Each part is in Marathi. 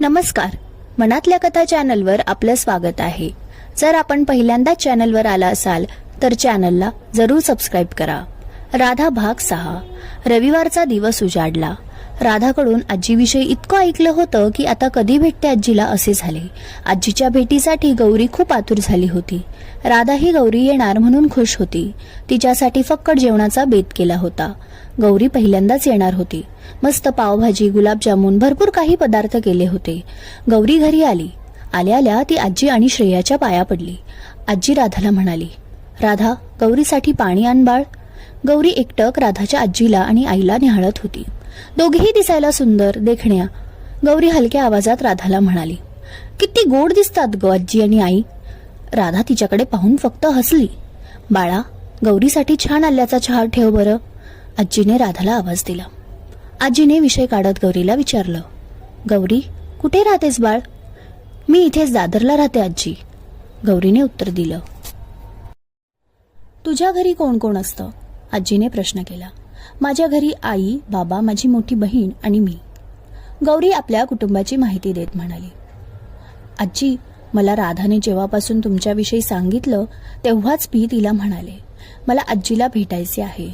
नमस्कार. मनातल्या कथा चॅनलवर आपलं स्वागत आहे. जर आपण पहिल्यांदाच चॅनलवर आला असाल तर चॅनलला जरूर सबस्क्राईब करा. राधा भाग सहा. रविवारचा दिवस उजाडला. राधाकडून आजीविषयी इतकं ऐकलं होतं की आता कधी भेटते आजीला असे झाले. आजीच्या भेटीसाठी गौरी खूप आतुर झाली होती. राधा ही गौरी येणार म्हणून खुश होती. तिच्यासाठी फक्कड जेवणाचा बेत केला होता. गौरी पहिल्यांदाच येणार होती. मस्त पावभाजी गुलाबजामुन भरपूर काही पदार्थ केले होते. गौरी घरी आली. आल्या आल्या ती आजी आणि श्रेयाच्या पाया पडली. आजी राधाला म्हणाली राधा गौरीसाठी पाणी आण बाळ. गौरी एकटक राधाच्या आजीला आणि आईला निहाळत होती. दोघेही दिसायला सुंदर देखण्या. गौरी हलक्या आवाजात राधाला म्हणाली किती गोड दिसतात ग आजी आणि आई. राधा तिच्याकडे पाहून फक्त हसली बाळा गौरीसाठी छान आल्याचा चहा ठेव बरं. आजीने राधाला आवाज दिला. आजीने विषय काढत गौरीला विचारलं गौरी कुठे राहतेस बाळ? मी इथेच दादरला राहते आजी. गौरीने उत्तर दिलं तुझ्या घरी कोण कोण असतं? आजीने प्रश्न केला माझ्या घरी आई बाबा माझी मोठी बहीण आणि मी. गौरी आपल्या कुटुंबाची माहिती देत म्हणाली आजी मला राधाने जेव्हापासून तुमच्याविषयी सांगितलं तेव्हाच मी तिला म्हणाले मला आजीला भेटायचे आहे.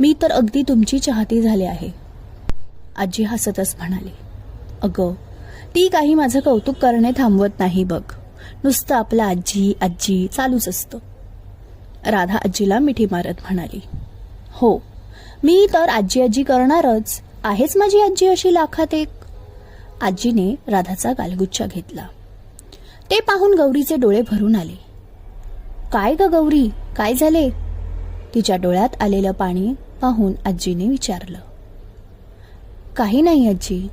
मी तर अगदी तुमची चाहती झाले आहे. आजी हसतच म्हणाली अगं ती काही माझं कौतुक करणे थांबवत नाही बघ. नुसतं आपलं आजी आजी चालूच असतं. राधा आजीला मिठी मारत म्हणाली हो मी तर आजी आजी करणारच. आहेच माझी आजी अशी लाखात एक? आजीने राधाचा गालगुच्छा घेतला. ते पाहून गौरीचे डोळे भरून आले. काय ग गौरी? काय झाले? तिच्या डोळ्यात आलेलं पाणी पाहून आजीने विचारलं. काही नाही आजी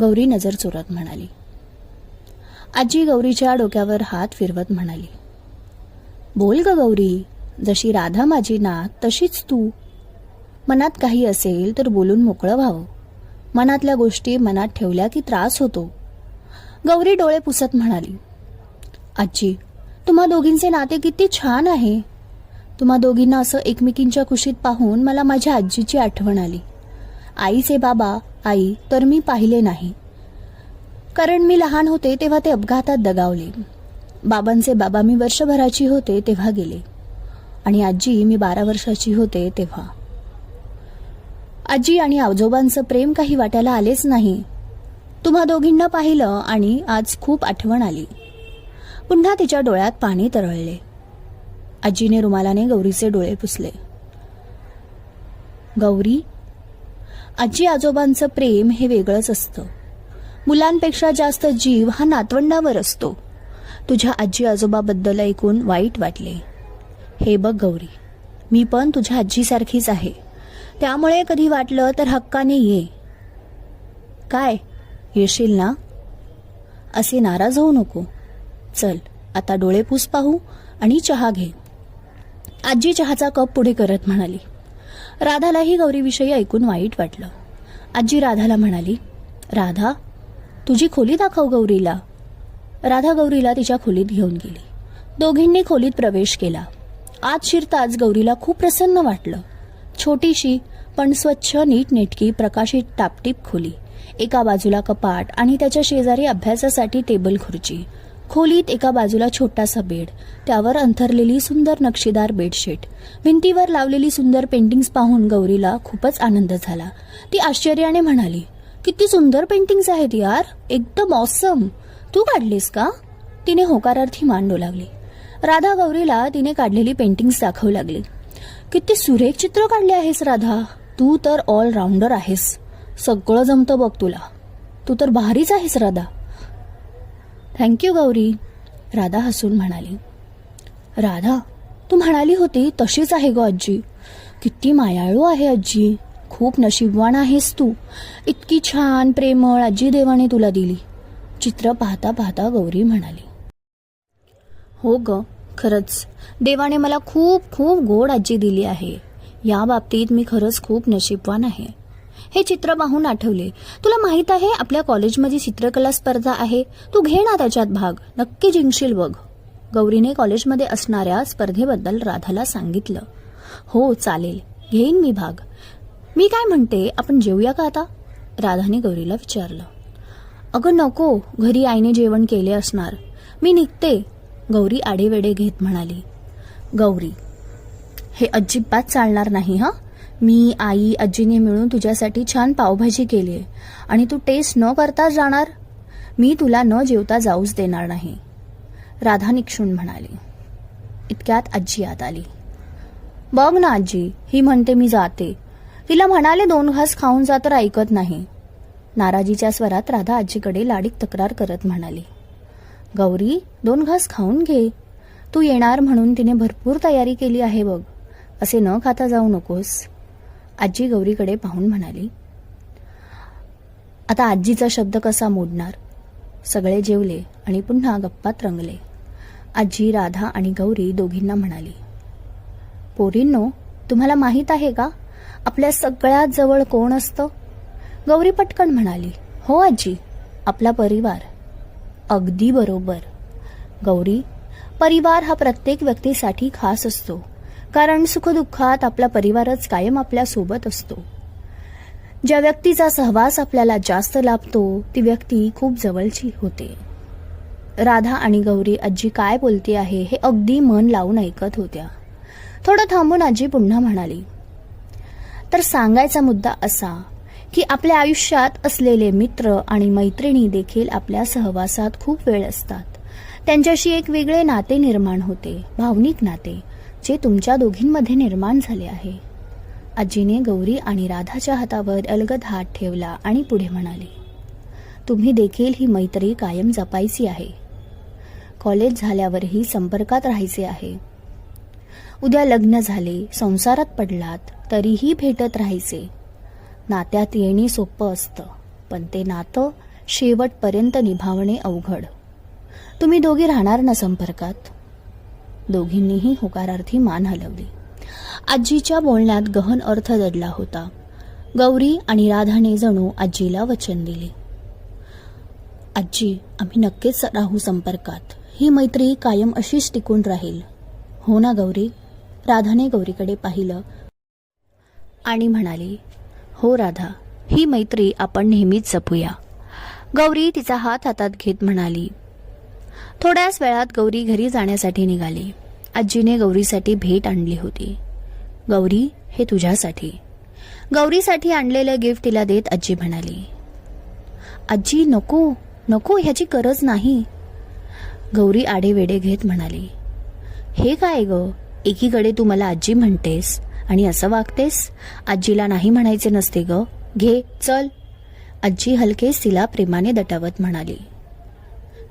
गौरी नजर चोरत म्हणाली. आजी गौरीच्या डोक्यावर हात फिरवत म्हणाली बोल ग गौरी जशी राधा माझी नात तशीच तू. मनात काही असेल तर बोलून मोकळं व्हावं. मनातल्या गोष्टी मनात ठेवल्या की त्रास होतो. गौरी डोळे पुसत म्हणाली आजी तुम्हा दोघींचे नाते किती छान आहे. तुम्हा दोघींना असं एकमेकींच्या कुशीत पाहून मला माझ्या आजीची आठवण आली. आईचे बाबा आई तर मी पाहिले नाही. कारण मी लहान होते तेव्हा ते अपघातात दगावले. बाबांचे बाबा मी वर्षभराची होते तेव्हा गेले. आणि आजी मी बारा वर्षाची होते तेव्हा. आजी आणि आजोबांचं प्रेम काही वाटायला आलेच नाही. तुम्हा दोघींना पाहिलं आणि आज खूप आठवण आली. पुन्हा तिच्या डोळ्यात पाणी तरळले. आजीने रुमालाने गौरीचे डोळे पुसले. गौरी आजी आजोबांचं प्रेम हे वेगळंच असतं. मुलांपेक्षा जास्त जीव हा नातवंडावर असतो. तुझ्या आजी आजोबाबद्दल ऐकून वाईट वाटले. हे बघ गौरी मी पण तुझ्या आजीसारखीच आहे. त्यामुळे कधी वाटलं तर हक्काने ये. काय येशील ना? असे नाराज होऊ नको. चल आता डोळे पुस पाहू आणि चहा घे. आजी चहाचा कप पुढे करत म्हणाली राधालाही गौरीविषयी ऐकून वाईट वाटलं. आजी राधाला म्हणाली राधा तुझी खोली दाखव गौरीला. राधा गौरीला तिच्या खोलीत घेऊन गेली. दोघींनी खोलीत प्रवेश केला. आत शिरताच गौरीला खूप प्रसन्न वाटलं. छोटीशी पण स्वच्छ नीटनेटकी प्रकाशित टापटीप खोली. एका बाजूला कपाट आणि त्याच्या शेजारी अभ्यासासाठी टेबल खुर्ची. खोलीत एका बाजूला छोटासा बेड त्यावर अंथरलेली सुंदर नक्षीदार बेडशीट. भिंतीवर लावलेली सुंदर पेंटिंग्स पाहून गौरीला खूपच आनंद झाला. ती आश्चर्याने म्हणाली किती सुंदर पेंटिंग्स आहेत यार एकदम ऑसम तू काढलीस का? तिने होकारार्थी मांडू लागली. राधा गौरीला तिने काढलेली पेंटिंग्स दाखवू लागली. किती सुरेख चित्र काढले आहेस राधा. तू तर ऑलराऊंडर आहेस. सगळं जमतं बघ तुला. तू तर भारीच आहेस राधा. थँक्यू गौरी. राधा हसून म्हणाली. राधा तू म्हणाली होती तशीच आहे ग आजी. किती मायाळू आहे आजी. खूप नशीबवान आहेस तू. इतकी छान प्रेमळ आजी देवाने तुला दिली. चित्र पाहता पाहता गौरी म्हणाली. हो ग खरंच. देवाने मला खूप खूप गोड आजी दिली आहे. या बाबतीत मी खरंच खूप नशीबवान आहे. हे चित्र पाहून आठवले. तुला माहीत आहे आपल्या कॉलेजमध्ये चित्रकला स्पर्धा आहे. तू घे ना त्याच्यात भाग. नक्की जिंकशील बघ. गौरीने कॉलेजमध्ये असणाऱ्या स्पर्धेबद्दल राधाला सांगितलं. हो चालेल. घेईन मी भाग. मी काय म्हणते आपण जेवूया का आता? राधाने गौरीला विचारलं. अगं नको घरी आईने जेवण केले असणार. मी निघते गौरी आडेवेडे घेत म्हणाली. गौरी हे अजिबात चालणार नाही हां? मी आई आजीने मिळून तुझ्यासाठी छान पावभाजी केली आहे. आणि तू टेस्ट न करता जाणार? मी तुला न जेवता जाऊच देणार नाही. राधा निक्षून म्हणाली. इतक्यात आजी आत आली. बघ ना आजी ही म्हणते मी जाते. तिला म्हणाले दोन घास खाऊन जा तर ऐकत नाही. नाराजीच्या स्वरात राधा आजीकडे लाडीक तक्रार करत म्हणाली. गौरी दोन घास खाऊन घे. तू येणार म्हणून तिने भरपूर तयारी केली आहे बघ. असे न खाता जाऊ नकोस. आजी गौरीकडे पाहून म्हणाली आता आजीचा शब्द कसा मोडणार? सगळे जेवले आणि पुन्हा गप्पात रंगले. आजी राधा आणि गौरी दोघींना म्हणाली पोरींनो तुम्हाला माहीत आहे का? आपल्या सगळ्यात जवळ कोण असतं? गौरी पटकन म्हणाली हो आजी आपला परिवार. अगदी बरोबर. गौरी परिवार हा प्रत्येक व्यक्तीसाठी खास असतो. कारण सुखदुःखात आपला परिवारच कायम आपल्यासोबत असतो. ज्या व्यक्तीचा सहवास आपल्याला जास्त लाभतो ती व्यक्ती खूप जवळची होते. राधा आणि गौरी आजी काय बोलते आहे हे अगदी मन लावून ऐकत होत्या. थोडं थांबून आजी पुन्हा म्हणाली तर सांगायचा मुद्दा असा की आपल्या आयुष्यात असलेले मित्र आणि मैत्रिणी देखील आपल्या सहवासात खूप वेळ असतात. त्यांच्याशी एक वेगळे नाते निर्माण होते भावनिक नाते. जे तुमच्या दोघींमध्ये निर्माण झाले आहे. आजीने गौरी आणि राधाच्या हातावर अलगद हात ठेवला आणि पुढे म्हणाली तुम्ही देखील ही मैत्री कायम जपायची आहे. कॉलेज झाल्यावरही संपर्कात राहायचे आहे. उद्या लग्न झाले संसारात पडलात तरीही भेटत राहायचे. नात्यात येणे सोपं असतं पण ते नातं शेवटपर्यंत निभावणे अवघड. तुम्ही दोघी राहणार ना संपर्कात? दोघींनीही होकारार्थी मान हलवली. आजीच्या बोलण्यात गहन अर्थ दडला होता. गौरी आणि राधाने जणू आजीला वचन दिले. आजी आम्ही नक्कीच राहू संपर्कात. ही मैत्री कायम अशीच टिकून राहील. हो ना गौरी? राधाने गौरीकडे पाहिलं आणि म्हणाली हो राधा ही मैत्री आपण नेहमीच जपूया. गौरी तिचा हात हातात घेत म्हणाली थोड्याच वेळात गौरी घरी जाण्यासाठी निघाली. आजीने गौरीसाठी भेट आणली होती. गौरी हे तुझ्यासाठी. गौरीसाठी आणलेलं गिफ्ट तिला देत आजी म्हणाली. आजी नको नको ह्याची गरज नाही. गौरी आडेवेडे घेत म्हणाली. हे काय ग? एकीकडे तू मला आजी म्हणतेस आणि असं वागतेस? आजीला नाही म्हणायचे नसते ग. घे चल. आजी हलकेच तिला प्रेमाने दटावत म्हणाली.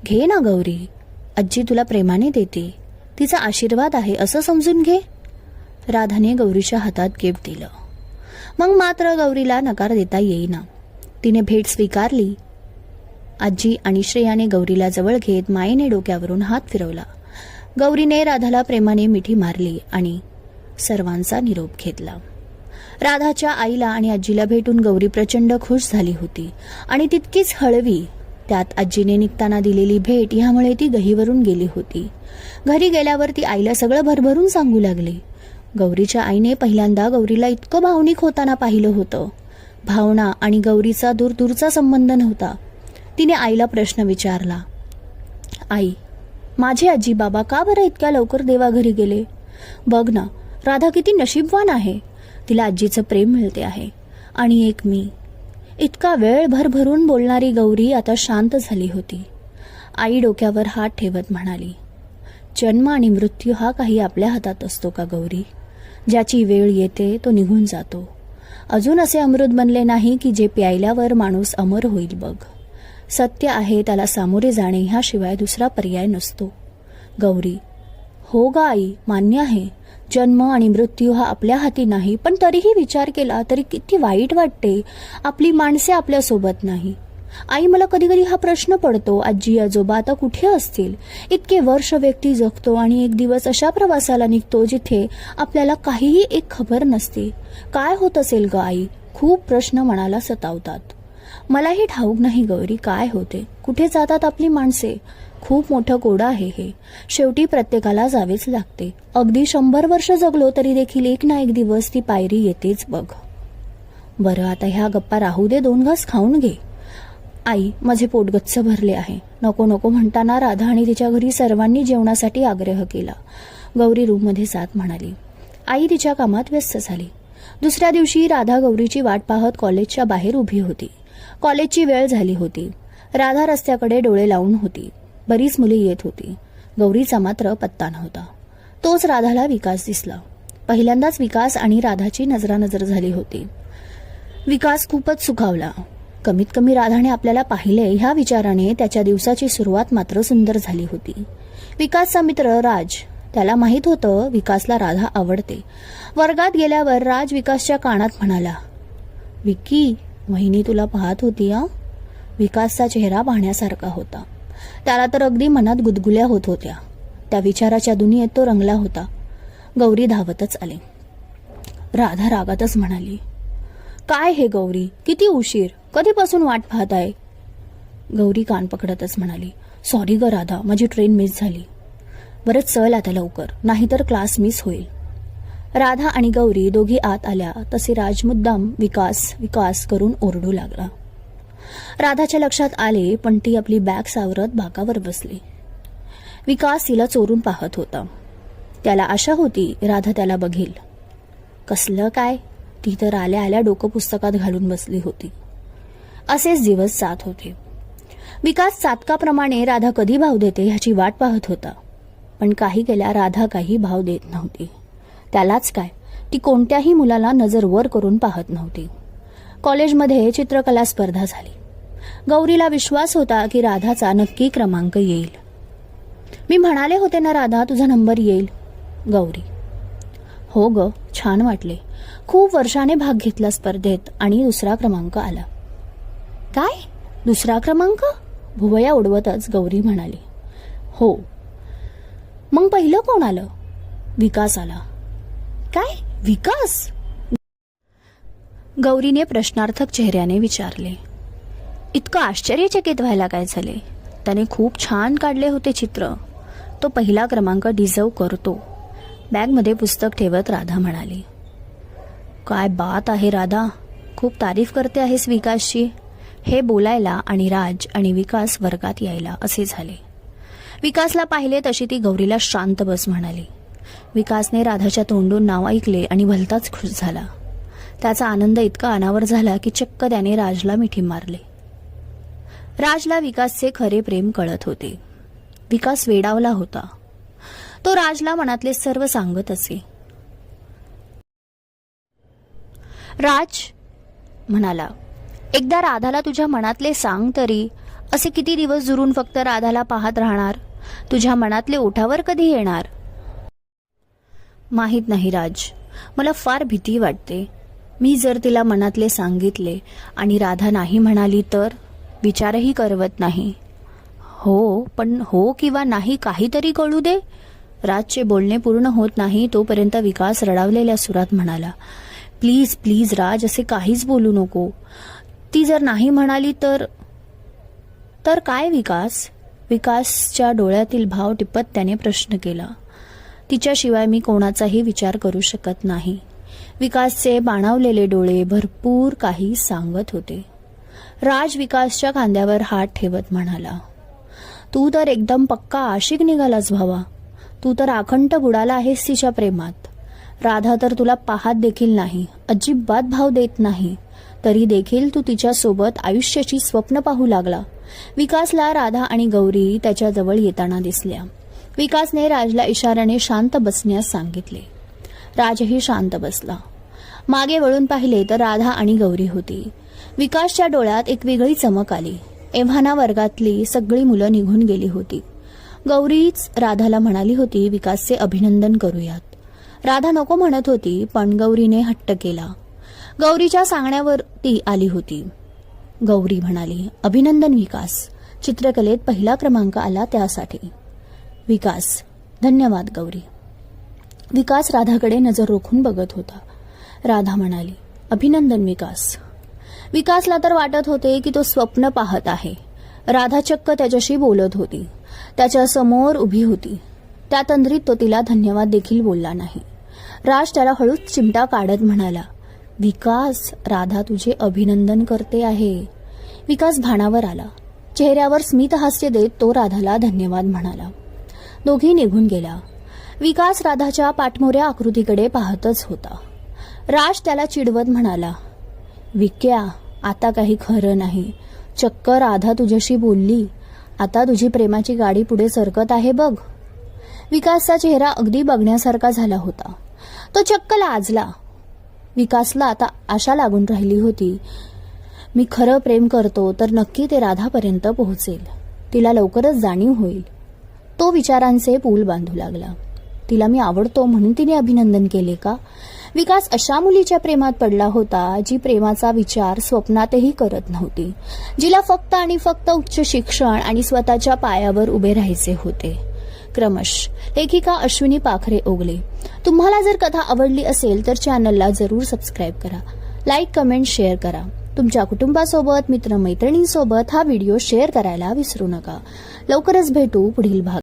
घे ना गौरी. आजी तुला प्रेमाने देते. तिचा आशीर्वाद आहे असं समजून घे. राधाने गौरीच्या हातात गिफ्ट दिलं. मग मात्र गौरीला नकार देता येईना. तिने भेट स्वीकारली. आजी आणि श्रेयाने गौरीला जवळ घेत मायेने डोक्यावरून हात फिरवला. गौरीने राधाला प्रेमाने मिठी मारली आणि सर्वांचा निरोप घेतला. राधाच्या आईला आणि आजीला भेटून गौरी प्रचंड खुश झाली होती आणि तितकीच हळवी त्यात आजीने निघताना दिलेली भेट ह्यामुळे ती गहीवरून गेली होती. घरी गेल्यावर ती आईला सगळं भरभरून सांगू लागली. गौरीच्या आईने पहिल्यांदा गौरीला इतकं भावनिक होताना पाहिलं होतं. भावना आणि गौरीचा दूरदूरचा संबंध नव्हता. तिने आईला प्रश्न विचारला आई माझे आजी बाबा का बरं इतक्या लवकर देवाघरी गेले? बघ ना राधा किती नशीबवान आहे. तिला आजीचं प्रेम मिळते आहे. आणि एक मी इतका वेळ भरभरून बोलणारी गौरी आता शांत झाली होती. आई डोक्यावर हात ठेवत म्हणाली जन्म आणि मृत्यू हा काही आपल्या हातात असतो का गौरी? ज्याची वेळ येते तो निघून जातो. अजून असे अमृत बनले नाही की जे प्यायल्यावर माणूस अमर होईल बघ. सत्य आहे त्याला सामोरे जाणे ह्याशिवाय दुसरा पर्याय नसतो. गौरी हो गा आई मान्य आहे. जन्म आणि मृत्यू हा आपल्या हाती नाही पण तरीही विचार केला तरी किती वाईट वाटते. आपली माणसे आपल्यासोबत नाही. आई मला कधी कधी हा प्रश्न पडतो आजी आजोबा आता कुठे असतील? इतके वर्ष व्यक्ती जगतो आणि एक दिवस अशा प्रवासाला निघतो जिथे आपल्याला काहीही एक खबर नसते. काय होत असेल ग आई? खूप प्रश्न मनाला सतावतात. मलाही ठाऊक नाही गौरी काय होते? कुठे जातात आपली माणसे? खूप मोठं कोडं आहे हे. शेवटी प्रत्येकाला जावेच लागते. अगदी शंभर वर्ष जगलो तरी देखील एक ना एक दिवस ती पायरी येतेच बघ. बरं आता ह्या गप्पा राहू दे दोन घास खाऊन घे. आई माझे पोटगच्च भरले आहे. नको नको म्हणताना राधा आणि तिच्या घरी सर्वांनी जेवणासाठी आग्रह केला. गौरी रूममध्ये जात म्हणाली आई तिच्या कामात व्यस्त झाली. दुसऱ्या दिवशी राधा गौरीची वाट पाहत कॉलेजच्या बाहेर उभी होती. कॉलेजची वेळ झाली होती. राधा रस्त्याकडे डोळे लावून होती. बरीच मुले येत होती. गौरीचा मात्र पत्ता नव्हता. तोच राधाला विकास दिसला. पहिल्यांदाच विकास आणि राधाची नजरानजर झाली होती. विकास खूपच सुखावला. कमीत कमी राधाने आपल्याला पाहिले ह्या विचाराने त्याच्या दिवसाची सुरुवात मात्र सुंदर झाली होती. विकासचा मित्र राज. त्याला माहीत होतं विकासला राधा आवडते. वर्गात गेल्यावर राज विकासच्या कानात म्हणाला विक्की वहिनी तुला पाहत होती हा? विकासचा चेहरा पाहण्यासारखा होता. त्याला तर अगदी मनात गुदगुल्या होत होत्या. त्या विचाराच्या दुनियेत तो रंगला होता. गौरी धावतच आले. राधा रागातच म्हणाली काय हे गौरी? किती उशीर? कधीपासून वाट पाहत आहे गौरी कान पकडतच म्हणाली सॉरी ग राधा माझी ट्रेन मिस झाली. बरं चल आता लवकर नाहीतर क्लास मिस होईल. राधा आणि गौरी दोघी आत आल्या तसे राज मुद्दाम विकास विकास करून ओरडू लागला. राधाच्या लक्षात आले पण ती आपली बॅग सावरत भाकावर बसली. विकास तिला चोरून पाहत होता. त्याला आशा होती राधा त्याला बघेल. कसलं काय? ती तर आल्या आल्या डोकं पुस्तकात घालून बसली होती. असेच दिवस जात होते. विकास चातकाप्रमाणे राधा कधी भाव देते ह्याची वाट पाहत होता. पण काही केल्या राधा काही भाव देत नव्हती. त्यालाच काय? ती कोणत्याही मुलाला नजर वर करून पाहत नव्हती. कॉलेजमध्ये चित्रकला स्पर्धा झाली. गौरीला विश्वास होता की राधाचा नक्की क्रमांक येईल. मी म्हणाले होते ना राधा तुझा नंबर येईल. गौरी. हो ग छान वाटले. खूप वर्षाने भाग घेतला स्पर्धेत आणि दुसरा क्रमांक आला. काय? दुसरा क्रमांक? भुवया उडवतच गौरी म्हणाली. हो. मग पहिलं कोण आलं? विकास आला. काय? विकास? गौरीने प्रश्नार्थक चेहऱ्याने विचारले. इतकं आश्चर्यचकित व्हायला काय झाले? त्याने खूप छान काढले होते चित्र. तो पहिला क्रमांक डिझर्व करतो. बॅगमध्ये पुस्तक ठेवत राधा म्हणाली काय बात आहे राधा. खूप तारीफ करते आहेस विकासची. हे बोलायला आणि राज आणि विकास वर्गात यायला असे झाले. विकासला पाहिले तशी ती गौरीला शांत बस म्हणाली. विकासने राधाच्या तोंडून नाव ऐकले आणि भलताच खुश झाला. त्याचा आनंद इतका अनावर झाला की चक्क त्याने राजला मिठी मारले. राजला विकासचे खरे प्रेम कळत होते. विकास वेडावला होता. तो राजला मनातले सर्व सांगत असे. राज म्हणाला एकदा राधाला तुझ्या मनातले सांग तरी असे किती दिवस जुरून फक्त राधाला पाहत राहणार? तुझ्या मनातले ओठावर कधी येणार? माहीत नाही राज. मला फार भीती वाटते. मी जर तिला मनातले सांगितले आणि राधा नाही म्हणाली तर? विचारही करवत नाही. हो पण हो किंवा नाही काहीतरी कळू दे. राजचे बोलणे पूर्ण होत नाही तोपर्यंत विकास रडावलेल्या सुरात म्हणाला प्लीज प्लीज राज असे काहीच बोलू नको. ती जर नाही म्हणाली तर तर काय विकास? विकासच्या डोळ्यातील भाव टिपत त्याने प्रश्न केला. तिच्याशिवाय मी कोणाचाही विचार करू शकत नाही. विकासचे बाणावलेले डोळे भरपूर काही सांगत होते. राज विकासच्या खांद्यावर हात ठेवत म्हणाला तू तर एकदम पक्का आशिक निघालास भावा. तू तर आखंड बुडाला आहेस तिच्या प्रेमात. राधा तर तुला पाहत देखील नाही अजिबात भाव देत नाही. तरी देखील तू तिच्यासोबत आयुष्याची स्वप्न पाहू लागला. विकासला राधा आणि गौरी त्याच्याजवळ येताना दिसल्या. विकासने राजला इशाऱ्याने शांत बसण्यास सांगितले. राजही शांत बसला. मागे वळून पाहिले तर राधा आणि गौरी होती. विकासच्या डोळ्यात एक वेगळी चमक आली. एव्हाना वर्गातली सगळी मुलं निघून गेली होती. गौरीच राधाला म्हणाली होती विकासचे अभिनंदन करूयात. राधा नको म्हणत होती पण गौरीने हट्ट केला. गौरीच्या सांगण्यावर ती आली होती. गौरी म्हणाली अभिनंदन विकास. चित्रकलेत पहिला क्रमांक आला त्यासाठी. विकास. धन्यवाद गौरी. विकास राधाकडे नजर रोखून बघत होता. राधा म्हणाली अभिनंदन विकास. विकासला तर वाटत होते की तो स्वप्न पाहत आहे. राधा चक्क त्याच्याशी बोलत होती. त्याच्यासमोर उभी होती. त्या तंद्रीत तो तिला धन्यवाद देखील बोलला नाही. राज त्याला हळूच चिमटा काढत म्हणाला विकास राधा तुझे अभिनंदन करते आहे. विकास भाणावर आला. चेहऱ्यावर स्मित हास्य देत तो राधाला धन्यवाद म्हणाला. दोघी निघून गेला विकास राधाच्या पाठमोऱ्या आकृतीकडे पाहतच होता. राज त्याला चिडवत म्हणाला विक्या आता काही खरं नाही. चक्क राधा तुझ्याशी बोलली आता तुझी प्रेमाची गाडी पुढे सरकत आहे बघ. विकासचा चेहरा अगदी बघण्यासारखा झाला होता. तो चक्क लाजला. विकासला आता आशा लागून राहिली होती. मी खरं प्रेम करतो तर नक्की ते राधापर्यंत पोहोचेल. तिला लवकरच जाणीव होईल. तो विचारांचे पूल बांधू लागला. तिला मी आवडतो म्हणून तिने अभिनंदन केले का? विकास अशा मुलीच्या प्रेमात पडला होता जी प्रेमाचा विचार स्वप्नातही करत नव्हती. जिला फक्त आणि फक्त उच्च शिक्षण आणि स्वतःच्या पायावर उभे राहायचे होते. क्रमश लेखिका अश्विनी पाखरे ओगले तुम्हाला जर कथा आवडली असेल तर चॅनलला जरूर सबस्क्राईब करा. लाईक कमेंट शेअर करा. तुमच्या कुटुंबासोबत मित्रमैत्रिणींसोबत हा व्हिडिओ शेअर करायला विसरू नका. लवकरच भेटू पुढील भाग